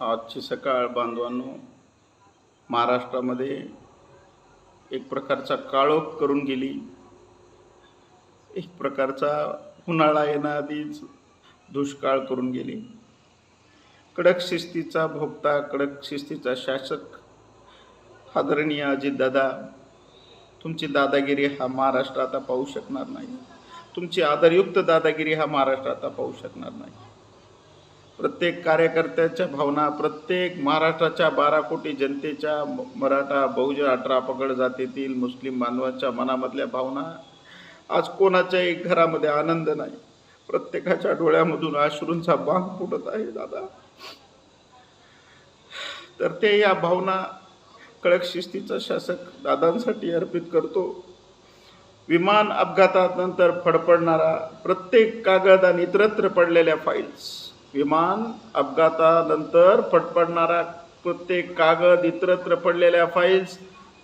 आजची सकाळ बांधवांनो महाराष्ट्रामध्ये एक प्रकारचा काळोख करून गेली. एक प्रकारचा उन्हाळा येण्याआधीच दुष्काळ करून गेली. कडक शिस्तीचा भोगता कडक शिस्तीचा शासक आदरणीय अजितदादा तुमची दादागिरी हा महाराष्ट्र आता पाहू शकणार नाही. तुमची आदरयुक्त दादागिरी हा महाराष्ट्र आता पाहू शकणार नाही. प्रत्येक कार्यकर्त्याच्या भावना प्रत्येक महाराष्ट्राच्या बारा कोटी जनतेच्या म- मराठा बहुजन अठरा पगड जातीतील मुस्लिम बांधवांच्या मनामधल्या भावना आज कोणाच्याही घरामध्ये आनंद नाही. प्रत्येकाच्या डोळ्यामधून अश्रूंचा बांग फुटत आहे दादा. तर ते या भावना कडक शिस्तीचा शासक दादांसाठी अर्पित करतो. विमान अपघातानंतर फडफडणारा प्रत्येक कागद आणि इतरत्र पडलेल्या फाईल्स विमान अपघातानंतर फडफडणारा प्रत्येक कागद इतरत्र पडलेल्या फाईल्स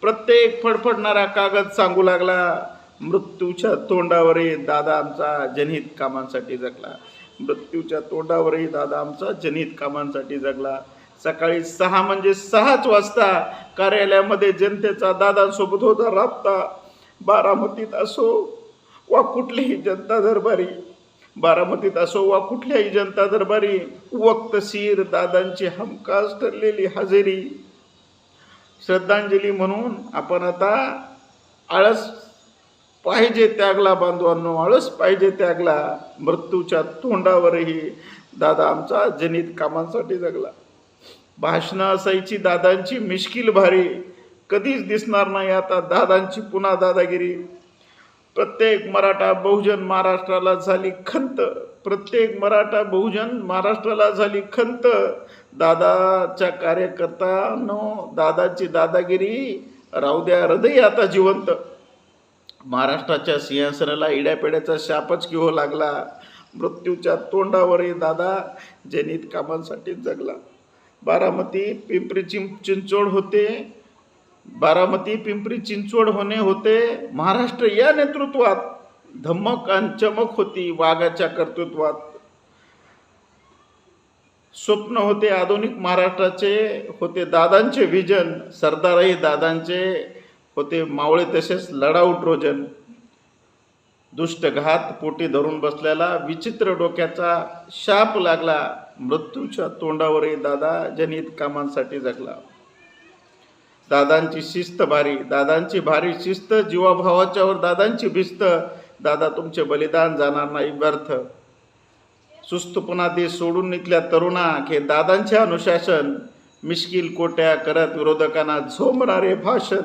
प्रत्येक फडफडणारा कागद सांगू लागला. मृत्यूच्या तोंडावरही दादा आमचा जनहित कामांसाठी जगला. मृत्यूच्या तोंडावरही दादा आमचा जनहित कामांसाठी जगला. सकाळी सहा म्हणजे सहाच वाजता कार्यालयामध्ये जनतेचा दादांसोबत होता राबता. बारामतीत असो वा कुठलीही जनता दरबारी बारामतीत असो वा कुठल्याही जनता दरबारी वक्तशीर दादांची हमखास ठरलेली हजेरी. श्रद्धांजली म्हणून आपण आता आळस पाहिजे त्यागला बांधवांनो आळस पाहिजे त्यागला. मृत्यूच्या तोंडावरही दादा आमचा जनित कामांसाठी जगला. भाषणं असायची दादांची मिश्किल भारी. कधीच दिसणार नाही आता दादांची पुन्हा दादागिरी. प्रत्येक मराठा बहुजन महाराष्ट्राला झाली खंत. प्रत्येक मराठा बहुजन महाराष्ट्राला झाली खंत. दादाच्या कार्यकर्त्यानो दादाची दादागिरी. राहू द्या हृदय आता जिवंत. महाराष्ट्राच्या सिंहासनाला इड्यापेड्याचा शापच किहो लागला. मृत्यूच्या तोंडावरही दादा जनित कामांसाठी जगला. बारामती पिंपरी चिं चिंचोड होते. बारामती पिंपरी चिंचवड होणे होते. महाराष्ट्र या नेतृत्वात धमक आणि चमक होती वाघाच्या कर्तृत्वात. स्वप्न होते आधुनिक महाराष्ट्राचे होते दादांचे विजन सरदारही दादांचे होते मावळे तसेच लढाऊ ट्रोजन. दुष्टघात पोटी धरून बसलेला विचित्र डोक्याचा शाप लागला मृत्यूच्या तोंडावरही दादा जनित कामांसाठी जगला. दादांची शिस्त भारी दादांची भारी शिस्त जीवाभावाच्यावर दादांची भिस्त. दादा तुमचे बलिदान जाणार नाही व्यर्थ. सुस्तपणा ते सोडून निघल्या तरुणा हे दादांचे अनुशासन. मिश्किल कोट्या करत विरोधकांना झोमणारे भाषण.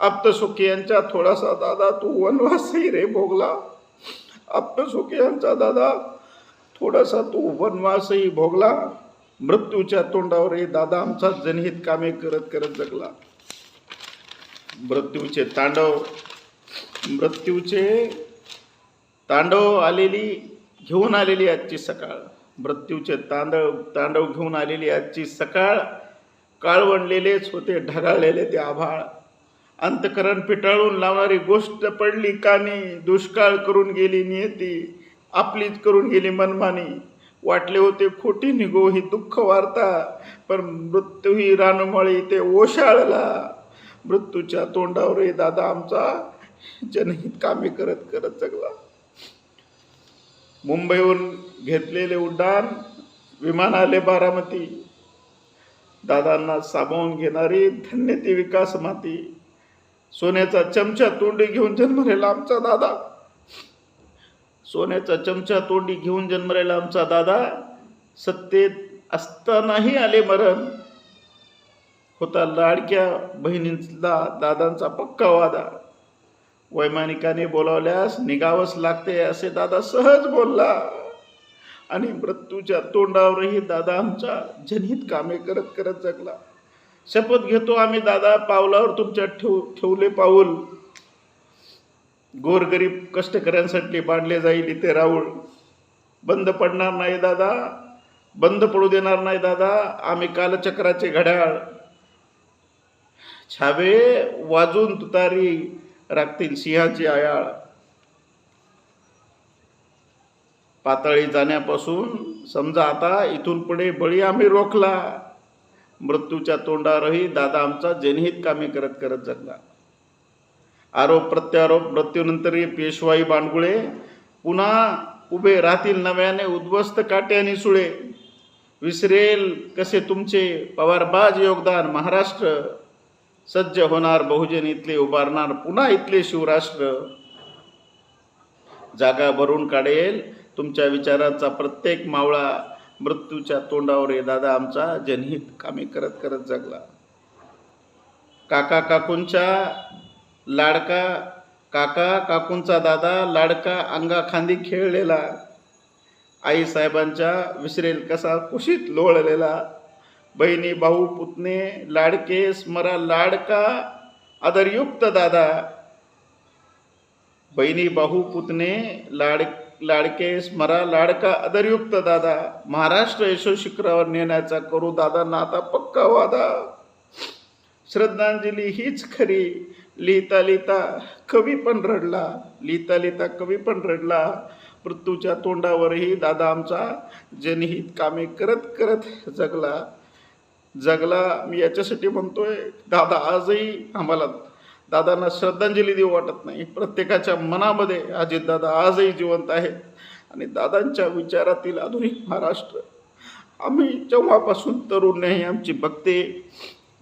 आप्तसुखी यांचा थोडासा दादा तू वनवासही रे भोगला. आप्तसुखी यांचा दादा थोडासा तू वनवासही भोगला. मृत्यूच्या तोंडावरही दादा आमचा जनहित कामे करत करत जगला. मृत्यूचे तांडव मृत्यूचे तांडव आलेली घेऊन आलेली आजची सकाळ. मृत्यूचे तांडव तांडव घेऊन आलेली आजची सकाळ. काळवणलेलेच होते ढगाळलेले ते आभाळ. अंतकरण पिटाळून लावणारी गोष्ट पडली कानी दुष्काळ करून गेली नियती आपलीच करून गेली मनमानी. वाटले होते खोटी निघो ही दुःख वार्ता पण मृत्यू ही रानमळी ते ओशाळला. मृत्यूच्या तोंडावरही दादा आमचा जनहित कामे करत करत जगला. मुंबईहून घेतलेले उड्डाण विमान आले बारामती. दादांना सामावून घेणारी धन्य ती विकास माती. सोन्याचा चमचा तोंडी घेऊन जन्मलेला आमचा दादा. सोन्याचा चमचा तोंडी घेऊन जन्मलेला आमचा दादा सत्तेत असतानाही आले मरण. होता लाडक्या बहिणींचा दादांचा पक्का वादा. वैमानिकाने बोलावल्यास निघावंच लागते असे दादा सहज बोलला. आणि मृत्यूच्या तोंडावरही दादा आमच्या जनहित कामे करत करत जगला. शपथ घेतो आम्ही दादा पावलावर तुमच्या ठेव ठेवले पाऊल. गोरगरीब कष्टकऱ्यांसाठी बांधले जाईल इथे राऊळ. बंद पडणार नाही दादा. बंद पडू देणार नाही दादा. आम्ही कालचक्राचे घड्याळ. छावे वाजून तुतारी राखतील सिंहाची आयाळ. पातळी जाण्यापासून समजा आता इथून पुढे बळी आम्ही रोखला. मृत्यूच्या तोंडावरही दादा आमचा जनहित कामे करत करत जगला. आरोप प्रत्यारोप मृत्यूनंतरही पेशवाई बांडगुळे पुन्हा उभे राहतील नव्याने उद्ध्वस्त काटे आणि सुळे. विसरेल कसे तुमचे पवारबाज योगदान? महाराष्ट्र सज्ज होणार बहुजन इथले उभारणार पुन्हा इथले शिवराष्ट्र. जागा भरून काढेल तुमच्या विचाराचा प्रत्येक मावळा. मृत्यूच्या तोंडावर आहे दादा आमचा जनहित कामे करत करत जगला. काका काकूंच्या लाडका काका काकूंचा दादा लाडका अंगाखांदी खेळलेला. आई साहेबांच्या विसरेल कसा कुशीत लोळलेला. बहिणी भाऊ पुतणे लाडके स्मरा लाडका आदरयुक्त दादा. बहिणी भाऊ पुतणे लाड लाडके स्मरा लाडका आदरयुक्त दादा. महाराष्ट्र यशो शिखरावर नेण्याचा करू दादा नाता पक्का वादा. श्रद्धांजली हीच खरी. लिहिता लिहिता कवी पण रडला. लिहिता लिहिता कवी पण रडला. मृत्यूच्या तोंडावरही दादा आमचा जनहित कामे करत करत जगला. जगला मी याच्यासाठी म्हणतोय दादा आजही आम्हाला दादांना श्रद्धांजली देऊ वाटत नाही. प्रत्येकाच्या मनामध्ये अजित दादा आजही जिवंत आहेत. आणि दादांच्या विचारातील आधुनिक महाराष्ट्र आम्ही जेव्हापासून तरुण नाही आमची बघते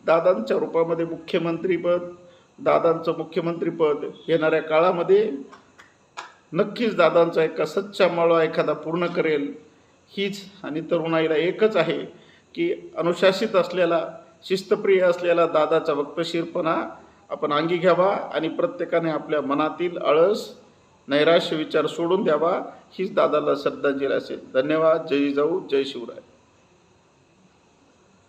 दादांच्या रूपामध्ये मुख्यमंत्रीपद दादांचं मुख्यमंत्रीपद येणाऱ्या काळामध्ये नक्कीच दादांचा एका सच्चा माळा एखादा पूर्ण करेल. हीच आणि तरुणाईला एकच आहे की अनुशासित असलेला शिस्तप्रिय असलेला दादाचा वक्तशीरपणा आपण अंगी घ्यावा आणि प्रत्येकाने आपल्या मनातील आळस नैराश्य विचार सोडून द्यावा हीच दादाला श्रद्धांजली असेल. धन्यवाद. जय जाऊ जय शिवराय.